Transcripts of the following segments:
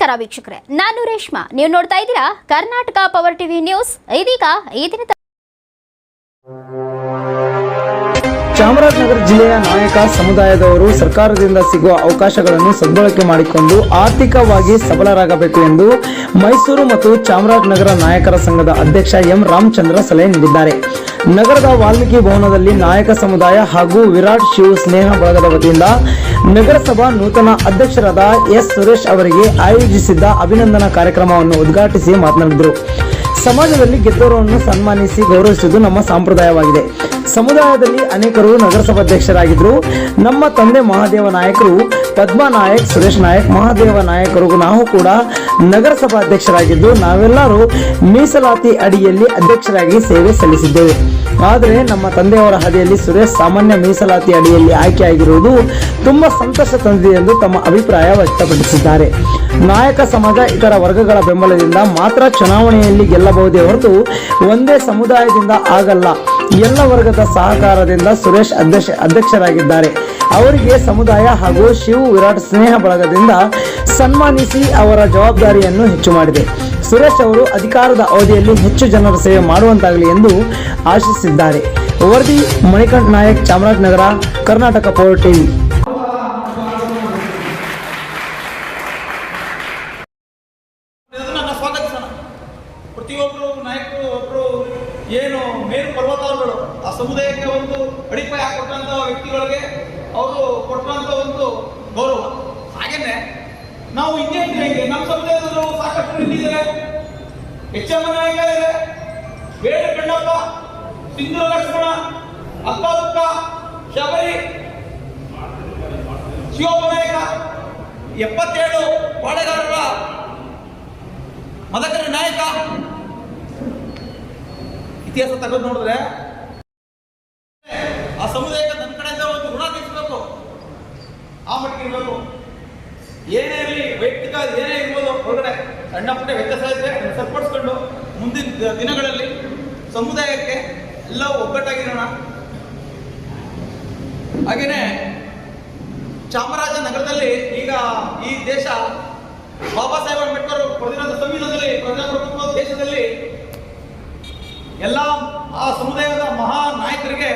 ನಮಸ್ಕಾರ ವೀಕ್ಷಕರೇ, ನಾನು ರೇಷ್ಮಾ. ನೀವು ನೋಡ್ತಾ ಇದ್ದೀರಾ ಕರ್ನಾಟಕ ಪವರ್ ಟಿವಿ ನ್ಯೂಸ್ ಇದೀಗ ಈ ಚಾಮರಾಜನಗರ ಜಿಲ್ಲೆಯ ನಾಯಕ ಸಮುದಾಯದವರು ಸರ್ಕಾರದಿಂದ ಸಿಗುವ ಅವಕಾಶಗಳನ್ನು ಸದ್ಬಳಕೆ ಮಾಡಿಕೊಂಡು ಆರ್ಥಿಕವಾಗಿ ಸಬಲರಾಗಬೇಕು ಎಂದು ಮೈಸೂರು ಮತ್ತು ಚಾಮರಾಜನಗರ ನಾಯಕರ ಸಂಘದ ಅಧ್ಯಕ್ಷ ಎಂ ರಾಮಚಂದ್ರ ಸಲಹೆ ನೀಡಿದ್ದಾರೆ. ನಗರದ ವಾಲ್ಮೀಕಿ ಭವನದಲ್ಲಿ ನಾಯಕ ಸಮುದಾಯ ಹಾಗೂ ವಿರಾಟ್ ಶಿವ ಸ್ನೇಹ ಬಳಗದ ವತಿಯಿಂದ ನಗರಸಭಾ ನೂತನ ಅಧ್ಯಕ್ಷರಾದ ಎಸ್ ಸುರೇಶ್ ಅವರಿಗೆ ಆಯೋಜಿಸಿದ್ದ ಅಭಿನಂದನಾ ಕಾರ್ಯಕ್ರಮವನ್ನು ಉದ್ಘಾಟಿಸಿ ಮಾತನಾಡಿದರು. ಸಮಾಜದಲ್ಲಿ ಗೆದ್ದವರನ್ನು ಸನ್ಮಾನಿಸಿ ಗೌರವಿಸುವುದು ನಮ್ಮ ಸಂಪ್ರದಾಯವಾಗಿದೆ. ಸಮುದಾಯದಲ್ಲಿ ಅನೇಕರು ನಗರಸಭಾಧ್ಯಕ್ಷರಾಗಿದ್ದರು ನಮ್ಮ ತಂದೆ ಮಹಾದೇವ ನಾಯಕರು, ಪದ್ಮಾ ನಾಯಕ್, ಸುರೇಶ್ ನಾಯಕ್, ಮಹಾದೇವ ನಾಯಕರು ನಾವು ಕೂಡ ನಗರಸಭಾಧ್ಯಕ್ಷರಾಗಿದ್ದು. ನಾವೆಲ್ಲರೂ ಮೀಸಲಾತಿ ಅಡಿಯಲ್ಲಿ ಅಧ್ಯಕ್ಷರಾಗಿ ಸೇವೆ ಸಲ್ಲಿಸಿದ್ದೇವೆ. ಆದರೆ ನಮ್ಮ ತಂದೆಯವರ ಹಾದಿಯಲ್ಲಿ ಸುರೇಶ್ ಸಾಮಾನ್ಯ ಮೀಸಲಾತಿ ಅಡಿಯಲ್ಲಿ ಆಯ್ಕೆಯಾಗಿರುವುದು ತುಂಬ ಸಂತಸ ತಂದಿದೆ ಎಂದು ತಮ್ಮ ಅಭಿಪ್ರಾಯ ವ್ಯಕ್ತಪಡಿಸಿದ್ದಾರೆ. ನಾಯಕ ಸಮಾಜ ಇತರ ವರ್ಗಗಳ ಬೆಂಬಲದಿಂದ ಮಾತ್ರ ಚುನಾವಣೆಯಲ್ಲಿ ಗೆಲ್ಲಬಹುದೇ ಹೊರತು ಒಂದೇ ಸಮುದಾಯದಿಂದ ಆಗಲ್ಲ. ಎಲ್ಲ ವರ್ಗದ ಸಹಕಾರದಿಂದ ಸುರೇಶ್ ಅಧ್ಯಕ್ಷ ಅಧ್ಯಕ್ಷರಾಗಿದ್ದಾರೆ. ಅವರಿಗೆ ಸಮುದಾಯ ಹಾಗೂ ಶಿವ ವಿರಾಟ್ ಸ್ನೇಹ ಬಳಗದಿಂದ ಸನ್ಮಾನಿಸಿ ಅವರ ಜವಾಬ್ದಾರಿಯನ್ನು ಹೆಚ್ಚು ಮಾಡಿದೆ. ಸುರೇಶ್ ಅವರು ಅಧಿಕಾರದ ಅವಧಿಯಲ್ಲಿ ಹೆಚ್ಚು ಜನರ ಸೇವೆ ಮಾಡುವಂತಾಗಲಿ ಎಂದು ಆಶಿಸಿದ್ದಾರೆ. ವರದಿ ಮಣಿಕಂಠ ನಾಯಕ್ ಚಾಮರಾಜನಗರ, ಕರ್ನಾಟಕ ಪವರ್ ಟಿವಿ ಇದನ್ನು ನನ್ನ ಸ್ವಾಗತಿಸೋಣ ಪ್ರತಿಯೊಬ್ಬರು ನಾಯಕರು ಒಬ್ಬರು ಏನು ಮೇರು ಪರ್ವತಾರುಗಳು ಆ ಸಮುದಾಯಕ್ಕೆ ಒಂದು ಅಡಿಪಾಯ ಕೊಟ್ಟಂತ ವ್ಯಕ್ತಿಗಳಿಗೆ ಅವರು ಕೊಟ್ಟಂತ ಒಂದು ಗೌರವ. ಹಾಗೆನೆ ನಾವು ಇಂಡಿಯನ್ ಹೇಗೆ ನಮ್ಮ ಸಮುದಾಯದಲ್ಲೂ ಸಾಕಷ್ಟು ನಿಂತಿದ್ದಾರೆ ಎಚ್ ಎಂ ನಾಯಕ ಇದೆ ಬೇಡ ಕಣ್ಣಪ್ಪ, ಸಿಂಧು ಲಕ್ಷ್ಮಣ ಅಪ್ಪ ಶಬರಿ, ಶಿವಪ್ಪ ನಾಯಕ ಎಪ್ಪತ್ತೇಳು ಪಾಳೆಗಾರರ ಮದಕರ ನಾಯಕ. ಇತಿಹಾಸ ತಗೊಂಡು ನೋಡಿದ್ರೆ ಆ ಸಮುದಾಯಕ್ಕೆ ನನ್ನ ಕಡೆಯಿಂದ ಒಂದು ಋಣ ತೀರಿಸಬೇಕು ಆ ಮಟ್ಟಿಗೆ ಇರಬೇಕು ಏನೇ ಇರಲಿ, ವೈಯಕ್ತಿಕ ಏನೇ ಇರ್ಬೋದು ಹೊರಗಡೆ ಸಣ್ಣ ಪುಟ್ಟ ವ್ಯತ್ಯಾಸ ಅದನ್ನು ಸರಿಪಡಿಸ್ಕೊಂಡು ಮುಂದಿನ ದಿನಗಳಲ್ಲಿ ಸಮುದಾಯಕ್ಕೆ ಎಲ್ಲ ಒಗ್ಗಟ್ಟಾಗಿರೋಣ. ಹಾಗೇನೆ ಚಾಮರಾಜನಗರದಲ್ಲಿ ಈಗ ಈ ದೇಶ ಬಾಬಾ ಸಾಹೇಬ್ ಅಂಬೇಡ್ಕರ್ ಬರೆದಿರೋಂಥ ಸಂವಿಧಾನದಲ್ಲಿ ಪ್ರಜಾಪ್ರಭುತ್ವ ದೇಶದಲ್ಲಿ ಎಲ್ಲ ಆ ಸಮುದಾಯದ ಮಹಾ ನಾಯಕರಿಗೆ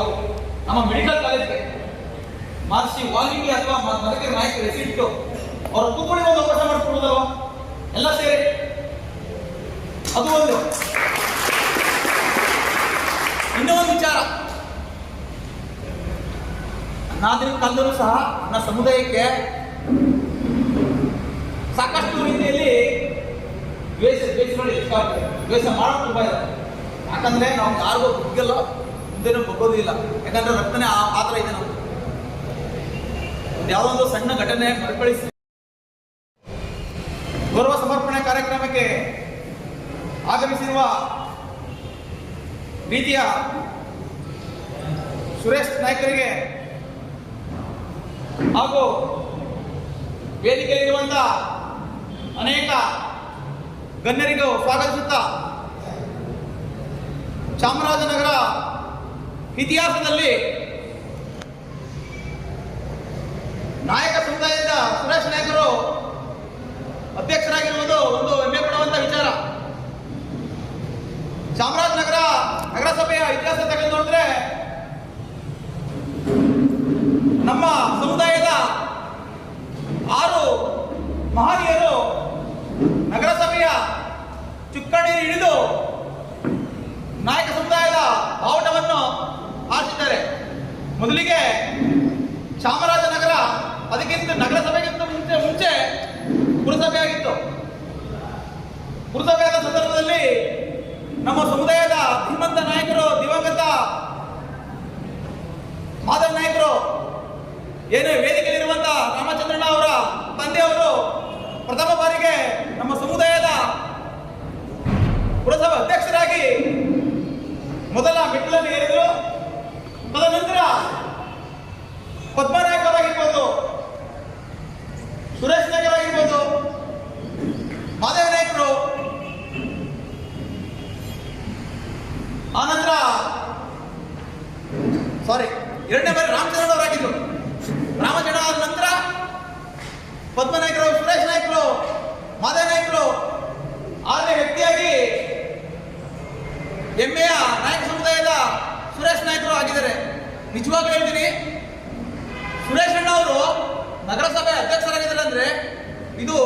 ತಾವು ನಮ್ಮ ಮೆಡಿಕಲ್ ಕಾಲೇಜ್ಗೆ ಮಹರ್ಷಿ ವಾಲ್ಮೀಕಿ ಅಥವಾ ಮದಕರಿ ನಾಯಕರ ರೆಸಿಟ್ಟು ಅವರ ಕೂತ್ಕೊಳ್ಳಿ ಒಂದು ಅವಕಾಶ ಮಾಡಿಕೊಡೋದಲ್ವಾ ಎಲ್ಲ ಸೇರಿ. ಅದು ಒಂದು. ಇನ್ನೂ ಒಂದು ವಿಚಾರ. ನಾದಿನ ಕಾಲದಲ್ಲೂ ಸಹ ನನ್ನ ಸಮುದಾಯಕ್ಕೆ ಸಾಕಷ್ಟು ರೀತಿಯಲ್ಲಿ ದ್ವೇಷ ದ್ವೇಷಗಳು ಹೆಚ್ಚಾಗ್ತದೆ ದ್ವೇಷ ಮಾಡೋದು ತುಂಬ ಇದೆ. ಯಾಕಂದ್ರೆ ನಾವು ಯಾರಿಗೂ ಬುಗ್ಗಲ್ಲ ಮುಂದೆನೂ ಬಗ್ಗೋದು ಇಲ್ಲ. ಯಾಕಂದ್ರೆ ರಕ್ತನೇ ಆ ಪಾತ್ರ ಇದೆ ನಾವು ಒಂದು ಯಾವುದೋ ಒಂದು ಸಣ್ಣ ಘಟನೆ ಮರುಕಳಿಸಿ. ಗೌರವ ಸಮರ್ಪಣೆ ಕಾರ್ಯಕ್ರಮಕ್ಕೆ ಆಗಮಿಸಿರುವ ರೀತಿಯ ಸುರೇಶ್ ನಾಯ್ಕರಿಗೆ ಹಾಗೂ ವೇದಿಕೆಯಲ್ಲಿರುವಂತ ಅನೇಕ ಗಣ್ಯರಿಗೂ ಸ್ವಾಗತಿಸುತ್ತಾ ಚಾಮರಾಜನಗರ ಇತಿಹಾಸದಲ್ಲಿ ನಾಯಕ ಸಮುದಾಯದ ಸುರೇಶ್ ನಾಯಕರು ಅಧ್ಯಕ್ಷರಾಗಿರುವುದು ಒಂದು ಹೆಮ್ಮೆ ಪಡುವಂತ ವಿಚಾರ. ಚಾಮರಾಜನಗರ ನಗರಸಭೆಯ ಇತಿಹಾಸ ತೆಗೆದು ನೋಡಿದ್ರೆ ನಮ್ಮ ಸಮುದಾಯದ ಆರು ಮಹನೀಯರು ನಗರಸಭೆಯ ಚುಕ್ಕಣಿ ಹಿಡಿದು ನಾಯಕ ಸಮುದಾಯದ ಬಾವುಟವನ್ನು ಮೊದಲಿಗೆ ಚಾಮರಾಜನಗರ, ಅದಕ್ಕಿಂತ ನಗರಸಭೆಗಿಂತ ಮುಂಚೆ ಮುಂಚೆ ಪುರಸಭೆ ಆಗಿತ್ತು. ಪುರಸಭೆಯಾದ ಸಂದರ್ಭದಲ್ಲಿ ನಮ್ಮ ಸಮುದಾಯದ ಧೀಮಂತ ನಾಯಕರು, ದಿವಂಗತ ಮಾದರಿ ನಾಯಕರು, ಏನೇ ವೇದಿಕೆಯಲ್ಲಿರುವಂತ ರಾಮಚಂದ್ರಣ್ಣ ಅವರ ತಂದೆಯವರು ಪ್ರಥಮ ಬಾರಿಗೆ ನಮ್ಮ ಸಮುದಾಯದ ಪುರಸಭಾ ಅಧ್ಯಕ್ಷರಾಗಿ ಮೊದಲ ಮೆಟ್ಟಿಲನ್ನು ಪದ್ಮನಾಯಕರಾಗಿರ್ಬೋದು, ಸುರೇಶ್ ನಾಯಕ್ ಆಗಿರ್ಬೋದು ಮಾದೇವ ನಾಯಕರು ಆನಂತರ ಸಾರಿ ಎರಡನೇ ಬಾರಿ ರಾಮಚಂದ್ರ ಅವರಾಗಿದ್ರು ರಾಮಚಂದ್ರ ಆದ ನಂತರ ಪದ್ಮನಾಯಕರು, ಸುರೇಶ್ ನಾಯಕರು ಮಾದೇವ ನಾಯಕರು ಆರನೇ ವ್ಯಕ್ತಿಯಾಗಿ ಹೆಮ್ಮೆಯ ನಾಯಕ ಸಮುದಾಯದ ಸುರೇಶ್ ನಾಯಕರು ಆಗಿದ್ದಾರೆ. ನಿಜವಾಗ್ಲೂ ಹೇಳ್ತೀನಿ ಸುರೇಶ್ ಅಣ್ಣ ಅವರು ನಗರಸಭೆ ಅಧ್ಯಕ್ಷರಾಗಿದ್ದಾರೆ ಅಂದ್ರೆ ಇದು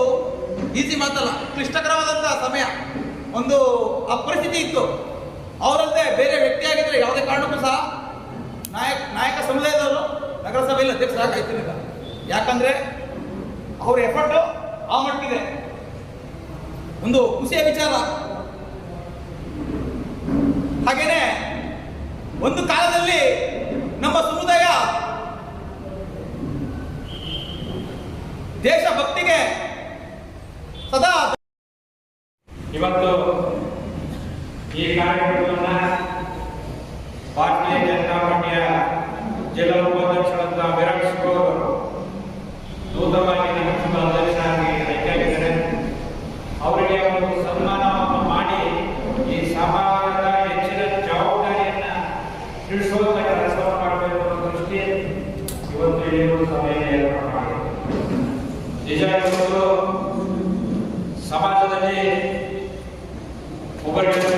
ಈಸಿ ಮಾತಲ್ಲ, ಕ್ಲಿಷ್ಟಕರವಾದಂತಹ ಸಮಯ. ಒಂದು ಅಪರಿಸ್ಥಿತಿ ಇತ್ತು. ಅವರಲ್ಲದೆ ಬೇರೆ ವ್ಯಕ್ತಿ ಆಗಿದ್ರೆ ಯಾವುದೇ ಕಾರಣಕ್ಕೂ ಸಹ ನಾಯಕ ನಾಯಕ ಸಮುದಾಯದವರು ನಗರಸಭೆಯಲ್ಲಿ ಅಧ್ಯಕ್ಷರಾಗ್ತಿರಲಿಲ್ಲ ಯಾಕಂದ್ರೆ ಅವ್ರ ಎಫರ್ಟು ಆ ಮಟ್ಟಿಗೆ. ಒಂದು ಖುಷಿಯ ವಿಚಾರ. ಹಾಗೇನೆ ಒಂದು ಕಾಲದಲ್ಲಿ ನಮ್ಮ ಸಮುದಾಯ देशभक्ति सदा कार्यक्रम Борис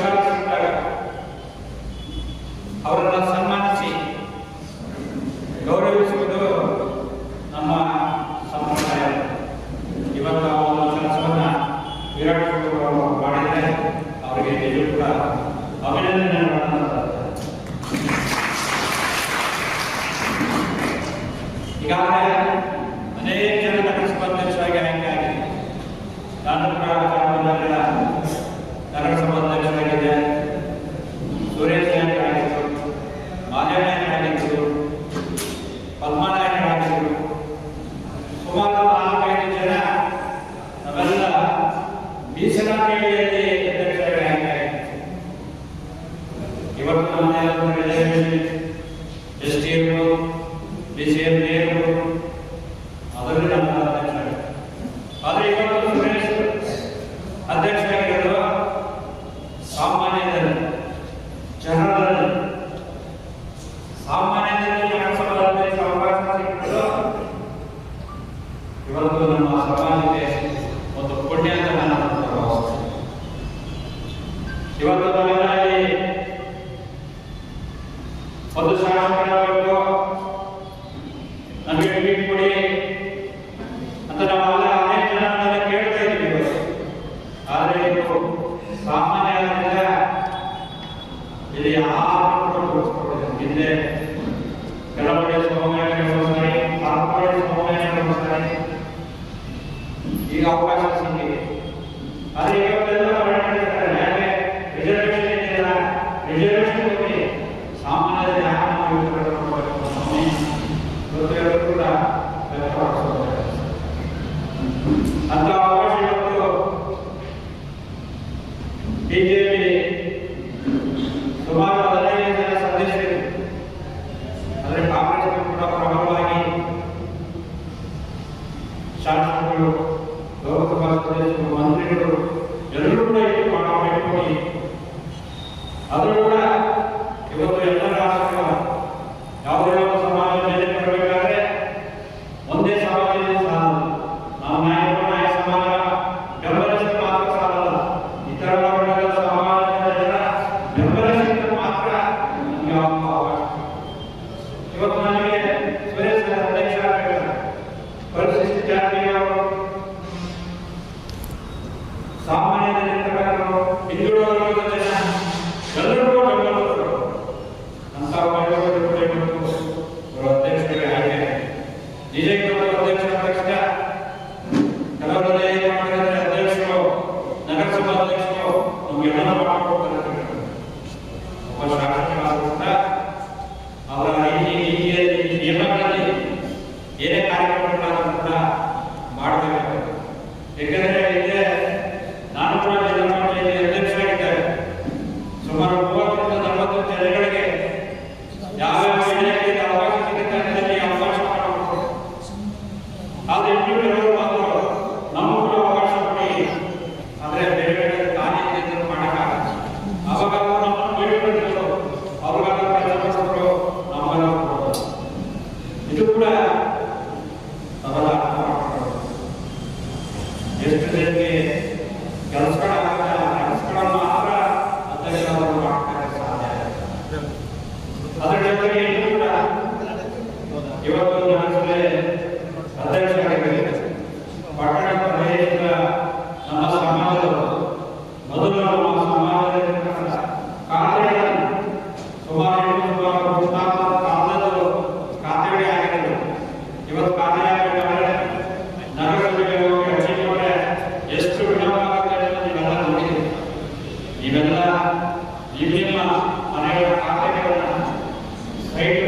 ఏదేమన్నా మన యొక్క ఆకలి ఉన్న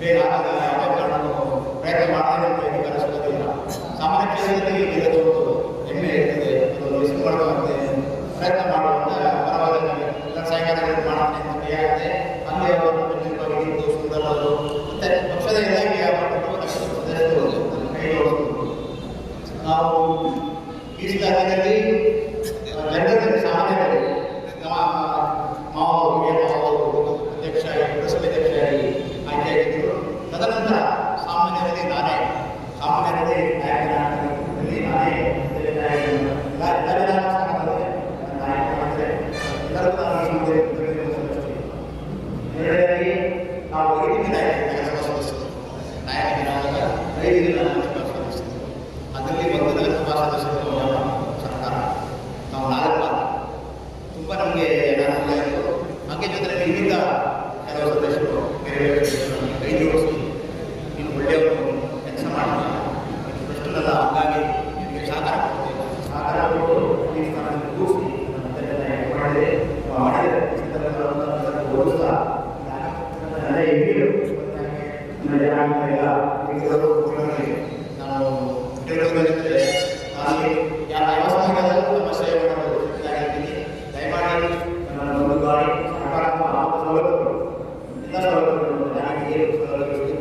ಬೇರೆ ಪ್ರಯತ್ನ ಮಾಡಿದ್ರೆ ಸಾಮಾನ್ಯ ಕ್ಷೇತ್ರದಲ್ಲಿ ஆகவே direkt olarak görüyoruz.